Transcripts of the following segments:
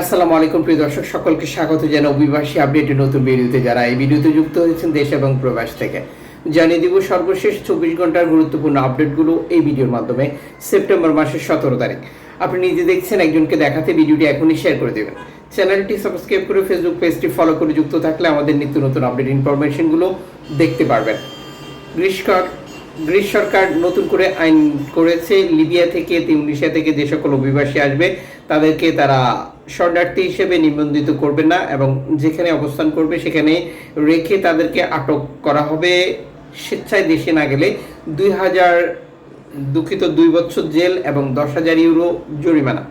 আসসালামু আলাইকুম, প্রিয় দর্শক, সকলকে স্বাগত জানাই অভিবাসী আপডেটে নতুন ভিডিওতে। যারা এই ভিডিওতে যুক্ত হয়েছেন দেশ এবং প্রবাস থেকে, জানিয়ে দিব সর্বশেষ চব্বিশ ঘণ্টার গুরুত্বপূর্ণ আপডেটগুলো এই ভিডিওর মাধ্যমে, সেপ্টেম্বর মাসের সতেরো তারিখ। আপনি নিজে দেখছেন, একজনকে দেখাতে ভিডিওটি এখনই শেয়ার করে দেবেন। চ্যানেলটি সাবস্ক্রাইব করে ফেসবুক পেজটি ফলো করে যুক্ত থাকলে আমাদের নিত্য নতুন আপডেট ইনফরমেশনগুলো দেখতে পারবেন। গ্রীষ্মকাল গ্রিস সরকার নতুন করে আইন করেছে, লিবিয়া থেকে তিউনিশিয়া থেকে যে সকল অভিবাসী আসবে, তাদেরকে তারা শরণার্থী হিসেবে নিবন্ধিত করবে না এবং যেখানে অবস্থান করবে সেখানে রেখে তাদেরকে আটক করা হবে। স্বেচ্ছায় দেশে না গেলে দুই হাজার দুঃখিত দুই বছর জেল এবং দশ হাজার ইউরো জরিমানা।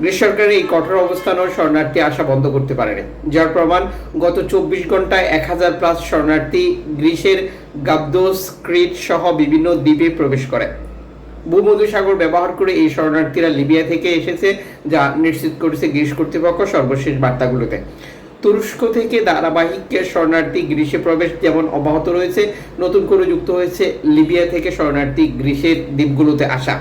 গ্রিস সরকারের এই কঠোর অবস্থানও শরণার্থী আসা বন্ধ করতে পারেনি। যার প্রমাণ গত চব্বিশ ঘন্টায় এক হাজার প্লাস শরণার্থী গ্রিসের গাবদোস ক্রিট সহ বিভিন্ন দ্বীপে প্রবেশ করে। ভূমধ্যসাগর ব্যবহার করে এই শরণার্থীরা লিবিয়া থেকে এসেছে, যা নিশ্চিত করেছে গ্রিস কর্তৃপক্ষ সর্বশেষ বার্তাগুলোতে। তুরস্ক থেকে ধারাবাহিক শরণার্থী গ্রিসে প্রবেশ যেমন অব্যাহত রয়েছে, নতুন করে যুক্ত হয়েছে লিবিয়া থেকে শরণার্থী গ্রিসের দ্বীপগুলোতে আসা।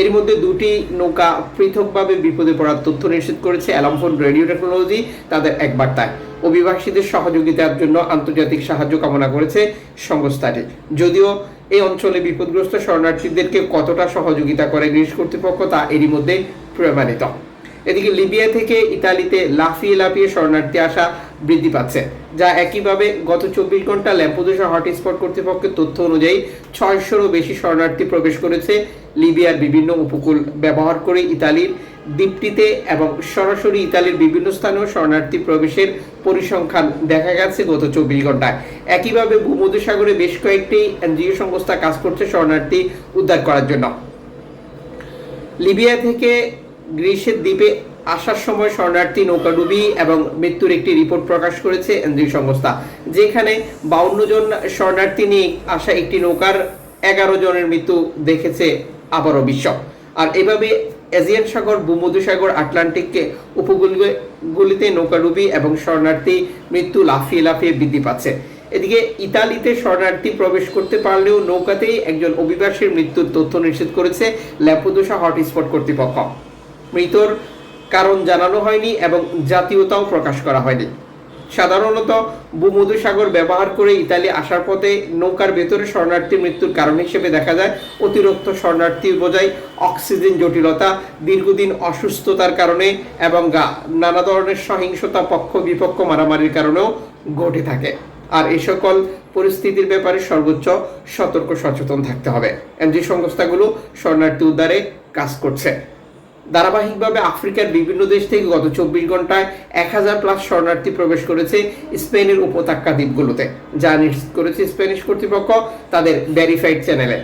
এর মধ্যে দুটি নৌকা পৃথকভাবে বিপদে পড়ার তথ্য নিশ্চিত করেছে অ্যালামফোন রেডিও টেকনোলজি, তাদের এক বার্তায়। অভিবাসীদের সহযোগিতার জন্য আন্তর্জাতিক সাহায্য কামনা করেছে সংস্থাটি। যদিও এই অঞ্চলে বিপদগ্রস্ত শরণার্থীদেরকে কতটা সহযোগিতা করে গ্রিস কর্তৃপক্ষ তা এরই মধ্যে প্রমাণিত। এদিকে লিবিয়া থেকে ইতালিতে লাফিয়ে লাফিয়ে শরণার্থী আসা বৃদ্ধি পাচ্ছে, যা একইভাবে গত চব্বিশ ঘণ্টা ল্যাম্পোদোসা হটস্পট কর্তৃপক্ষের তথ্য অনুযায়ী ছয়শোরও বেশি শরণার্থী প্রবেশ করেছে। লিবিয়ার বিভিন্ন উপকূল ব্যবহার করে ইতালির দ্বীপটিতে এবং সরাসরি ইতালির বিভিন্ন স্থানেও শরণার্থী প্রবেশের পরিসংখ্যান দেখা গেছে গত চব্বিশ ঘন্টায়। একইভাবে ভূমধ্যসাগরে বেশ কয়েকটি এনজিও সংস্থা কাজ করছে শরণার্থী উদ্ধার করার জন্য। লিবিয়া থেকে গ্রিসের দ্বীপে আসার সময় শরণার্থী নৌকাডুবি এবং মৃত্যুর একটি রিপোর্ট প্রকাশ করেছে এনজিও সংস্থা, যেখানে বাউন্ন জন শরণার্থী নিয়ে আসা একটি নৌকার এগারো জনের মৃত্যু দেখেছে আবারও বিশ্ব। আর এভাবে এজিয়ান সাগর ভূমধ্যসাগর আটলান্টিককে উপকূলগুলিতে নৌকাডুবি এবং শরণার্থী মৃত্যু লাফিয়ে লাফিয়ে বৃদ্ধি পাচ্ছে। এদিকে ইতালিতে শরণার্থী প্রবেশ করতে পারলেও নৌকাতেই একজন অভিবাসীর মৃত্যুর তথ্য নিশ্চিত করেছে ল্যাম্পোদোসা হটস্পট কর্তৃপক্ষ। মৃতর কারণ জানানো হয়নি এবং জাতীয়তাও প্রকাশ করা হয়নি। সাধারণত ভূমধ্যসাগর ব্যবহার করে ইতালি আসার পথে নৌকার ভেতরে শরণার্থী মৃত্যুর কারণ হিসেবে দেখা যায়। অতিরিক্ত শরণার্থী বোঝাই অক্সিজেন জটিলতা, দীর্ঘদিন অসুস্থতার কারণে এবং নানা ধরনের সহিংসতা পক্ষ বিপক্ষ মারামারির কারণেও ঘটে থাকে। আর এই সকল পরিস্থিতির ব্যাপারে সর্বোচ্চ সতর্ক সচেতন থাকতে হবে। এনজি সংস্থাগুলো শরণার্থী উদ্ধারে কাজ করছে। ধারাবাহিকভাবে আফ্রিকার বিভিন্ন দেশ থেকে গত চব্বিশ ঘন্টায় এক হাজার প্লাস শরণার্থী প্রবেশ করেছে স্পেনের উপত্যকা দ্বীপগুলোতে। যা নিশ্চিত করেছে স্প্যানিশ কর্তৃপক্ষ তাদের ভেরিফাইড চ্যানেলে।